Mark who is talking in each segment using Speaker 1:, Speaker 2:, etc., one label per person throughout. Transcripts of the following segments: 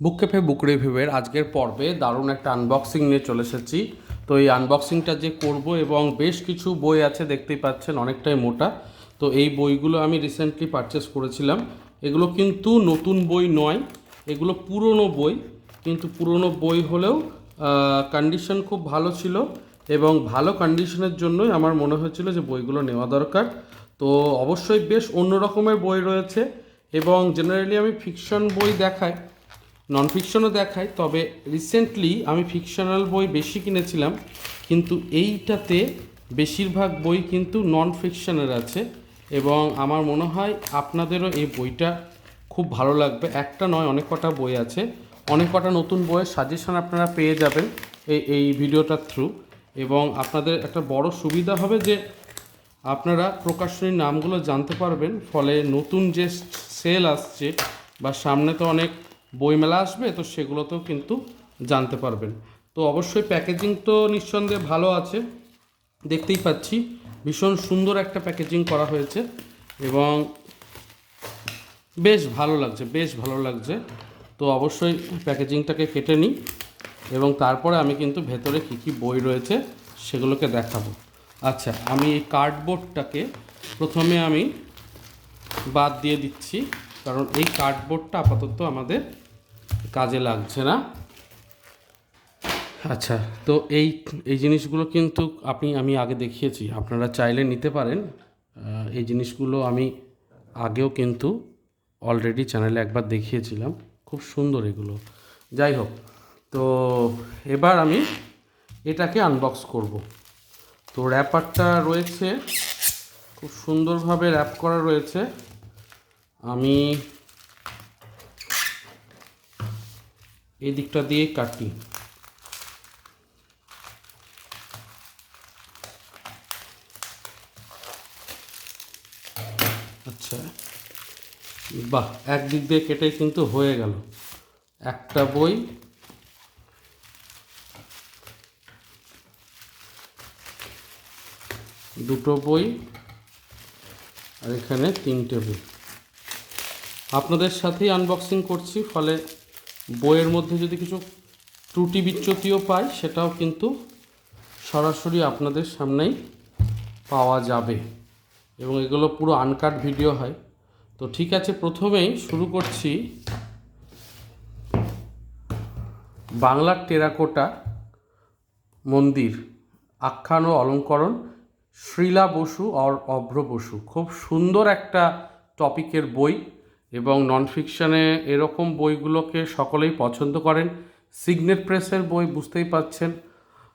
Speaker 1: বুক cafe বুক রিভিউয়ের আজকের পর্বে দারুণ একটা আনবক্সিং নিয়ে চলে এসেছি। তো এই আনবক্সিংটা যে করব এবং বেশ কিছু বই আছে, দেখতেই পাচ্ছেন অনেকটাই মোটা। তো এই বইগুলো আমি রিসেন্টলি পারচেস করেছিলাম। এগুলো কিন্তু নতুন বই নয়, এগুলো পুরনো বই। কিন্তু পুরনো বই হলেও কন্ডিশন খুব ভালো ছিল এবং ভালো কন্ডিশনের জন্যই আমার মনে হয়েছিল যে বইগুলো নেওয়া দরকার। তো অবশ্যই বেশ অন্য রকমের বই রয়েছে এবং জেনারেলি আমি ফিকশন বই দেখাই। নন ফিকশনও দেখায়, তবে রিসেন্টলি আমি ফিকশনাল বই বেশি কিনেছিলাম, কিন্তু এইটাতে বেশিরভাগ বই কিন্তু নন ফিকশনের আছে এবং আমার মনে হয় আপনাদেরও এই বইটা খুব ভালো লাগবে। একটা নয়, অনেক কটা বই আছে। অনেক কটা নতুন বইয়ের সাজেশন আপনারা পেয়ে যাবেন এই এই ভিডিওটার থ্রু এবং আপনাদের একটা বড় সুবিধা হবে যে আপনারা প্রকাশনীর নামগুলো জানতে পারবেন, ফলে নতুন যে সেল আসছে বা সামনে তো অনেক বইমেলা আসবে, তো সেগুলোতেও কিন্তু জানতে পারবেন। তো অবশ্যই প্যাকেজিং তো নিঃসন্দেহে ভালো আছে, দেখতেই পাচ্ছি। ভীষণ সুন্দর একটা প্যাকেজিং করা হয়েছে এবং বেশ ভালো লাগছে, বেশ ভালো লাগছে। তো অবশ্যই প্যাকেজিংটাকে কেটে নিই এবং তারপরে আমি কিন্তু ভেতরে কী কী বই রয়েছে সেগুলোকে দেখাবো। আচ্ছা আমি এই কার্ডবোর্ডটাকে প্রথমে আমি বাদ দিয়ে দিচ্ছি। কারণ এই কার্ডবোর্ডটা আপাতত আমাদের কাজে লাগছে না। আচ্ছা। তো এই এই জিনিসগুলো কিন্তু আপনি আমি আগে দেখিয়েছি আপনারা চাইলে নিতে পারেন। এই জিনিসগুলো আমি আগেও কিন্তু অলরেডি চ্যানেলে একবার দেখিয়েছিলাম। খুব সুন্দর এগুলো। যাই হোক তো এবার আমি এটাকে আনবক্স করব। তো র্যাপারটা রয়েছে খুব সুন্দরভাবে র্যাপ করা রয়েছে। আমি এই দিকটা দিয়ে কাটি। আচ্ছা বাহ একদিক দিয়ে কেটে কিন্তু হয়ে গেল। একটা বই, দুটো বই, আর এখানে তিনটে বই। আপনাদের সাথেই আনবক্সিং করছি, ফলে বইয়ের মধ্যে যদি কিছু ত্রুটি বিচ্যুতিও পাই, সেটাও কিন্তু সরাসরি আপনাদের সামনেই পাওয়া যাবে। এবং এগুলো পুরো আনকাট ভিডিও হয়। তো ঠিক আছে, প্রথমেই শুরু করছি বাংলার টেরাকোটা মন্দির, আখ্যান ও অলঙ্করণ, শ্রীলা বসু আর অভ্র বসু। খুব সুন্দর একটা টপিকের বই। এবং নন ফিকশানে এরকম বইগুলোকে সকলেই পছন্দ করেন। সিগনেট প্রেসের বই বুঝতেই পাচ্ছেন।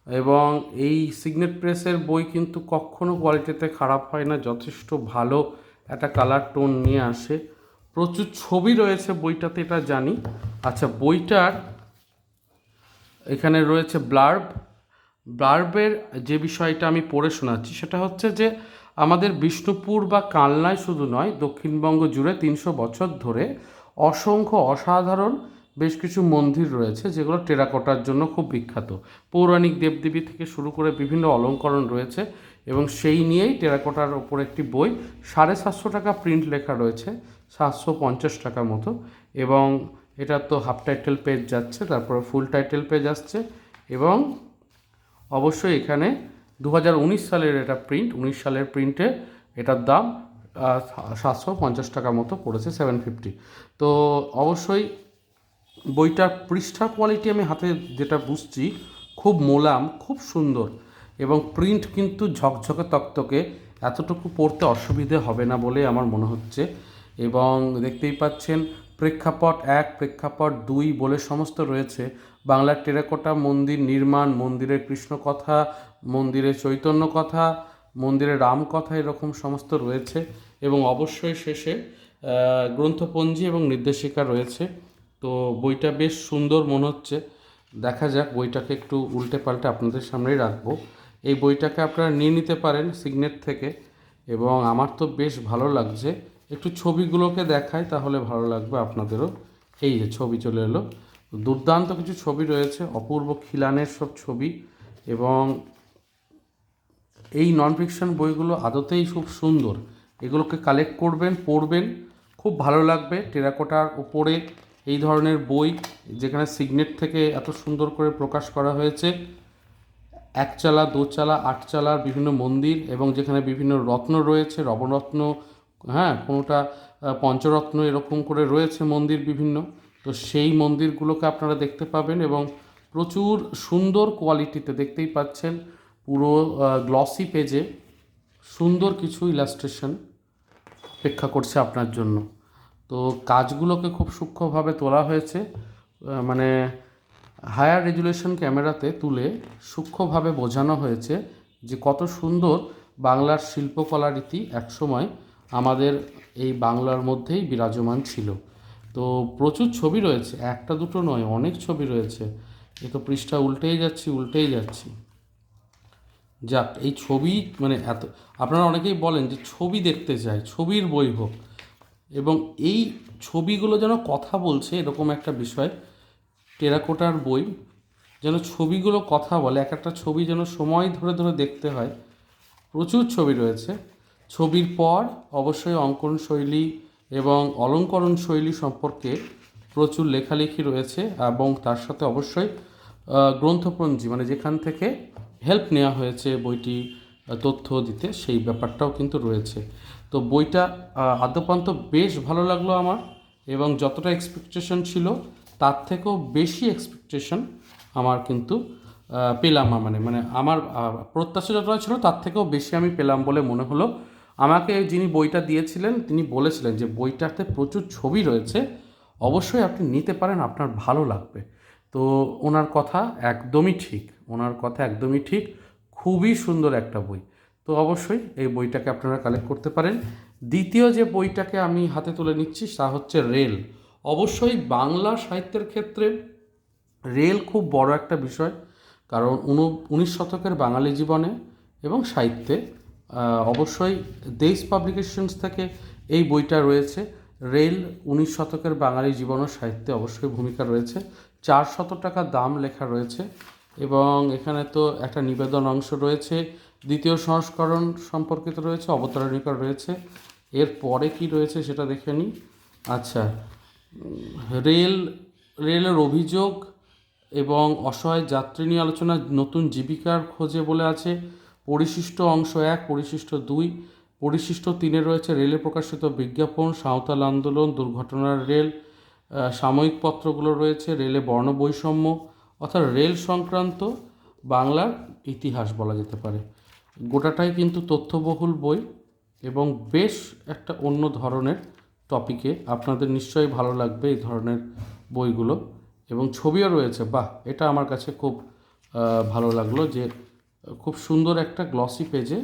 Speaker 1: এবং এই সিগনেট প্রেসের বই কিন্তু কখনো কোয়ালিটিতে খারাপ হয় না, যথেষ্ট ভালো একটা কালার টোন নিয়ে আসে। প্রচুর ছবি রয়েছে বইটাতে, এটা জানি। আচ্ছা বইটার এখানে রয়েছে ব্লার্ব ব্লার্বের যে বিষয়টা আমি পড়ে শোনাচ্ছি, সেটা হচ্ছে যে আমাদের বিষ্ণুপুর বা কালনায় শুধু নয়, দক্ষিণবঙ্গ জুড়ে তিনশো বছর ধরে অসংখ্য অসাধারণ বেশ কিছু মন্দির রয়েছে, যেগুলো টেরাকোটার জন্য খুব বিখ্যাত। পৌরাণিক দেবদেবী থেকে শুরু করে বিভিন্ন অলঙ্করণ রয়েছে এবং সেই নিয়েই টেরাকোটার ওপর একটি বই, সাড়ে সাতশো টাকা প্রিন্ট লেখা রয়েছে, সাতশো পঞ্চাশ টাকা মতো। এবং এটা তো হাফ টাইটেল পেজ যাচ্ছে, তারপরে ফুল টাইটেল পেজ আসছে এবং অবশ্যই এখানে দু হাজার উনিশ সালের এটা প্রিন্ট উনিশ সালের প্রিন্টে এটার দাম সাতশো পঞ্চাশ টাকার মতো পড়েছে সেভেন ফিফটি তো অবশ্যই বইটার পৃষ্ঠা কোয়ালিটি আমি হাতে যেটা বুঝছি, খুব মোলাম, খুব সুন্দর। এবং প্রিন্ট কিন্তু ঝকঝকে তকতকে এতটুকু পড়তে অসুবিধে হবে না বলে আমার মনে হচ্ছে। এবং দেখতেই পাচ্ছেন, প্রেক্ষাপট এক, প্রেক্ষাপট দুই বলে সমস্ত রয়েছে। বাংলার টেরাকোটা, মন্দির নির্মাণ, মন্দিরের কৃষ্ণ কথা মন্দিরের চৈতন্য কথা মন্দিরের রাম কথা এরকম সমস্ত রয়েছে এবং অবশ্যই শেষে গ্রন্থপঞ্জি এবং নির্দেশিকা রয়েছে। তো বইটা বেশ সুন্দর মনে হচ্ছে। দেখা যাক, বইটাকে একটু উল্টে পাল্টে আপনাদের সামনেই রাখব। এই বইটাকে আপনারা নিয়ে নিতে পারেন সিগনেট থেকে এবং আমার তো বেশ ভালো লাগছে। একটু ছবিগুলোকে দেখাই তাহলে ভালো লাগবে আপনাদেরও। এই যে ছবি চলে এলো। দুর্দান্ত কিছু ছবি রয়েছে, অপূর্ব খিলানের সব ছবি এবং এই নন ফিকশন বইগুলো আদতেই খুব সুন্দর। এগুলোকে কালেক্ট করবেন, পড়বেন, খুব ভালো লাগবে টেরাকোটার উপরে এই ধরনের বই যেখানে সিগনেট থেকে এত সুন্দর করে প্রকাশ করা হয়েছে। একচালা, দোচালা আটচালার বিভিন্ন মন্দির এবং যেখানে বিভিন্ন রত্ন রয়েছে, রবরত্ন হ্যাঁ কোনোটা পঞ্চরত্ন এরকম করে রয়েছে মন্দির বিভিন্ন। তো সেই মন্দিরগুলোকে আপনারা দেখতে পাবেন এবং প্রচুর সুন্দর কোয়ালিটিতে দেখতেই পাচ্ছেন পুরো গ্লসি পেজে সুন্দর কিছু ইলাস্ট্রেশন অপেক্ষা করছে আপনার জন্য। তো কাজগুলোকে খুব সূক্ষ্মভাবে তোলা হয়েছে মানে হায়ার রেজুলেশন ক্যামেরাতে তুলে সূক্ষ্মভাবে বোঝানো হয়েছে যে কত সুন্দর বাংলার শিল্পকলা রীতি একসময় আমাদের এই বাংলার মধ্যেই বিরাজমান ছিল। তো প্রচুর ছবি রয়েছে, একটা দুটো নয়, অনেক ছবি রয়েছে। এ তো পৃষ্ঠা উল্টেই যাচ্ছি উল্টেই যাচ্ছি। যাক, এই ছবি মানে এত, আপনারা অনেকেই বলেন যে ছবি দেখতে চাই, ছবির বই হোক। এবং এই ছবিগুলো যেন কথা বলছে, এরকম একটা বিষয়, টেরাকোটার বই, যেন ছবিগুলো কথা বলে, এক একটা ছবি যেন সময় ধরে ধরে দেখতে হয়। প্রচুর ছবি রয়েছে। ছবির পর অবশ্যই অঙ্কন শৈলী এবং অলঙ্করণ শৈলী সম্পর্কে প্রচুর লেখালেখি রয়েছে এবং তার সাথে অবশ্যই গ্রন্থপঞ্জি মানে যেখান থেকে হেল্প নেওয়া হয়েছে বইটি তথ্য দিতে, সেই ব্যাপারটাও কিন্তু রয়েছে। তো বইটা আদ্যপান্ত বেশ ভালো লাগল আমার এবং যতটা এক্সপেকটেশন ছিল, তার থেকেও বেশি এক্সপেকটেশন আমার কিন্তু পেলাম মানে মানে আমার প্রত্যাশা যতটা ছিল, তার থেকেও বেশি আমি পেলাম বলে মনে হলো। আমাকে যিনি বইটা দিয়েছিলেন, তিনি বলেছিলেন যে বইটাতে প্রচুর ছবি রয়েছে, অবশ্যই আপনি নিতে পারেন, আপনার ভালো লাগবে। তো ওনার কথা একদমই ঠিক, ওনার কথা একদমই ঠিক, খুবই সুন্দর একটা বই। তো অবশ্যই এই বইটাকে আপনারা কালেক্ট করতে পারেন। দ্বিতীয় যে বইটাকে আমি হাতে তুলে নিচ্ছি, তা হচ্ছে রেল। অবশ্যই বাংলা সাহিত্যের ক্ষেত্রে রেল খুব বড় একটা বিষয়, কারণ উনিশ শতকের বাঙালি জীবনে এবং সাহিত্যে অবশ্যই দেশ পাবলিকেশনস থেকে এই বইটা রয়েছে। রেল উনিশ শতকের বাঙালি জীবন ও সাহিত্যে অবশ্যই ভূমিকা রয়েছে। চার শত টাকা দাম লেখা রয়েছে এবং এখানে তো একটা নিবেদন অংশ রয়েছে। দ্বিতীয় সংস্করণ সম্পর্কিত রয়েছে অবতারণিকা রয়েছে। এর পরে কি রয়েছে সেটা দেখে নিই। আচ্ছা রেল, রেলের অভিযোগ এবং অসহায় যাত্রী নিয়ে আলোচনা, নতুন জীবিকার খোঁজে বলে আছে। পরিশিষ্ট অংশ এক, পরিশিষ্ট দুই, পরিশিষ্ট তিনে রয়েছে রেলে প্রকাশিত বিজ্ঞাপন, সাঁওতাল আন্দোলন, দুর্ঘটনার রেল সাময়িক পত্রগুলো রয়েছে, রেলে বর্ণ বৈষম্য, অর্থাৎ রেল সংক্রান্ত বাংলার ইতিহাস বলা যেতে পারে। গোটাটাই কিন্তু তথ্যবহুল বই এবং বেশ একটা অন্য ধরনের টপিকে আপনাদের নিশ্চয়ই ভালো লাগবে এই ধরনের বইগুলো এবং ছবিও রয়েছে। বাহ, এটা আমার কাছে খুব ভালো লাগল যে খুব সুন্দর একটা গ্লসি পেজে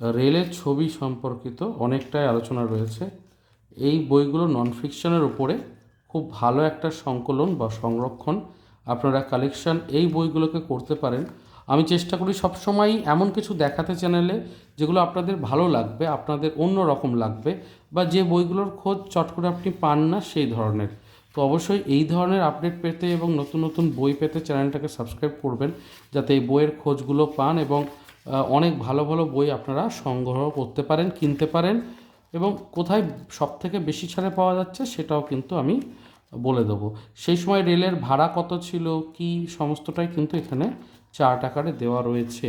Speaker 1: রেলের ছবি সম্পর্কিত অনেকটাই আলোচনা রয়েছে। এই বইগুলো নন ফিকশনের উপরে খুব ভালো একটা সংকলন বা সংরক্ষণ আপনারা কালেকশন এই বইগুলোকে করতে পারেন। আমি চেষ্টা করি সবসময় এমন কিছু দেখাতে চ্যানেলে যেগুলো আপনাদের ভালো লাগবে, আপনাদের অন্য রকম লাগবে বা যে বইগুলোর খোঁজ চট করে আপনি পান না সেই ধরনের। তো অবশ্যই এই ধরনের আপডেট পেতে এবং নতুন নতুন বই পেতে চ্যানেলটাকে সাবস্ক্রাইব করবেন, যাতে এই বইয়ের খোঁজগুলো পান এবং অনেক ভালো ভালো বই আপনারা সংগ্রহ করতে পারেন, কিনতে পারেন এবং কোথায় সব থেকে বেশি ছাড়ে পাওয়া যাচ্ছে সেটাও কিন্তু আমি বলে দেবো। সেই সময় রেলের ভাড়া কত ছিল, কি সমস্তটাই কিন্তু এখানে চার্ট আকারে দেওয়া রয়েছে।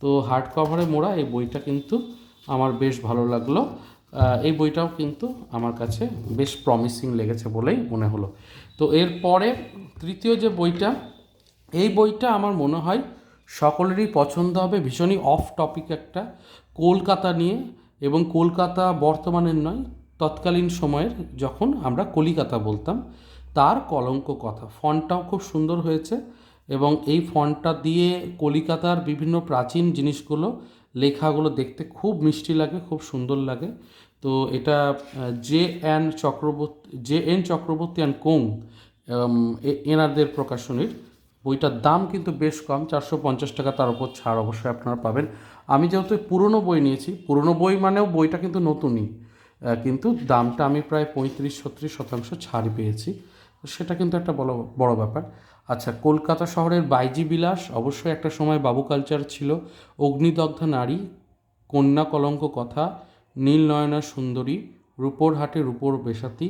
Speaker 1: তো হার্ড কভারে মোড়া এই বইটা কিন্তু আমার বেশ ভালো লাগল। এই বইটাও কিন্তু আমার কাছে বেশ প্রমিসিং লেগেছে বলেই মনে হলো। তো এরপরে তৃতীয় যে বইটা, এই বইটা আমার মনে হয় সকলেরই পছন্দ হবে, ভীষণই অফ টপিক একটা কলকাতা নিয়ে এবং কলকাতা বর্তমানের নয়, তৎকালীন সময়ের যখন আমরা কলিকাতা বলতাম, তার কলঙ্ক কথা। ফন্টটাও খুব সুন্দর হয়েছে এবং এই ফন্টটা দিয়ে কলিকাতার বিভিন্ন প্রাচীন জিনিসগুলো লেখাগুলো দেখতে খুব মিষ্টি লাগে, খুব সুন্দর লাগে। তো এটা J N Chakraborty, J N Chakraborty and company এনাদের প্রকাশনীর। বইটার দাম কিন্তু বেশ কম, চারশো পঞ্চাশ টাকা, তার উপর ছাড় অবশ্যই আপনারা পাবেন। আমি যেহেতু পুরনো বই নিয়েছি, পুরনো বই মানেও বইটা কিন্তু নতুনই কিন্তু দামটা আমি প্রায় পঁয়ত্রিশ ছত্রিশ শতাংশ ছাড় পেয়েছি। সেটা কিন্তু একটা বড় বড় ব্যাপার। আচ্ছা কলকাতা শহরের বাইজি বিলাস, অবশ্যই একটা সময় বাবু কালচার ছিল। অগ্নিদগ্ধ নারী, কন্যা কলঙ্ক কথা, নীল নয়না সুন্দরী, রূপোর হাটে রূপোর বেসাতি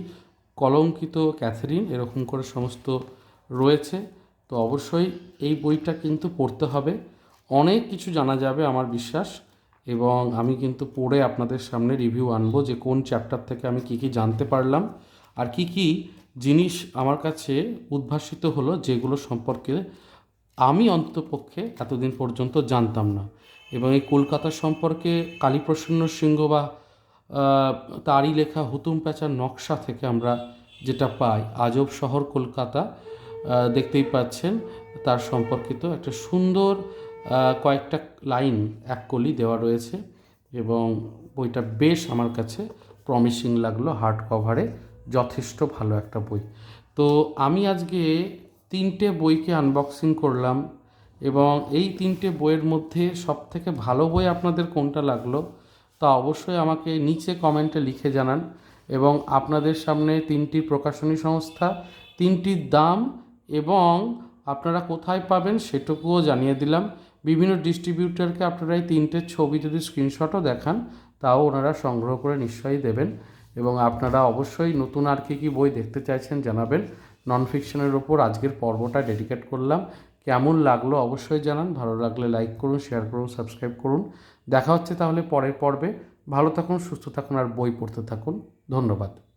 Speaker 1: কলঙ্কিত ক্যাথরিন, এরকম করে সমস্ত রয়েছে। তো অবশ্যই এই বইটা কিন্তু পড়তে হবে। অনেক কিছু জানা যাবে আমার বিশ্বাস, এবং আমি কিন্তু পড়ে আপনাদের সামনে রিভিউ আনব যে কোন চ্যাপ্টার থেকে আমি কি কি জানতে পারলাম, আর কি কি জিনিস আমার কাছে উদ্ভাসিত হলো যেগুলো সম্পর্কে আমি অন্ততপক্ষে এতদিন পর্যন্ত জানতাম না। এবং এই কলকাতা সম্পর্কে কালীপ্রসন্ন সিংহ বা তারই লেখা হুতুম প্যাঁচার নকশা থেকে আমরা যেটা পাই, আজব শহর কলকাতা দেখতেই পাচ্ছেন তার সম্পর্কিত একটা সুন্দর কয়েকটা লাইন এক কলি দেওয়া রয়েছে এবং বইটা বেশ আমার কাছে প্রমিসিং লাগল হার্ড কভারে যথেষ্ট ভালো একটা বই। তো আমি আজকে তিনটে বইকে আনবক্সিং করলাম এবং এই তিনটে বইয়ের মধ্যে সবথেকে ভালো বই আপনাদের কোনটা লাগল তা অবশ্যই আমাকে নিচে কমেন্টে লিখে জানান এবং আপনাদের সামনে তিনটি প্রকাশনী সংস্থা তিনটির দাম এবং আপনারা কোথায় পাবেন সেটুকুও জানিয়ে দিলাম। বিভিন্ন ডিস্ট্রিবিউটারকে আপনারা এই তিনটের ছবি যদি স্ক্রিনশটও দেখান, তাও ওনারা সংগ্রহ করে নিশ্চয়ই দেবেন। এবং আপনারা অবশ্যই নতুন আর কী কী বই দেখতে চাইছেন জানাবেন। নন ফিকশনের ওপর আজকের পর্বটা ডেডিকেট করলাম। কেমন লাগল অবশ্যই জানান। ভালো লাগলে লাইক করুন শেয়ার করুন সাবস্ক্রাইব করুন। দেখা হচ্ছে তাহলে পরের পর্বে। ভালো থাকুন, সুস্থ থাকুন আর বই পড়তে থাকুন। ধন্যবাদ।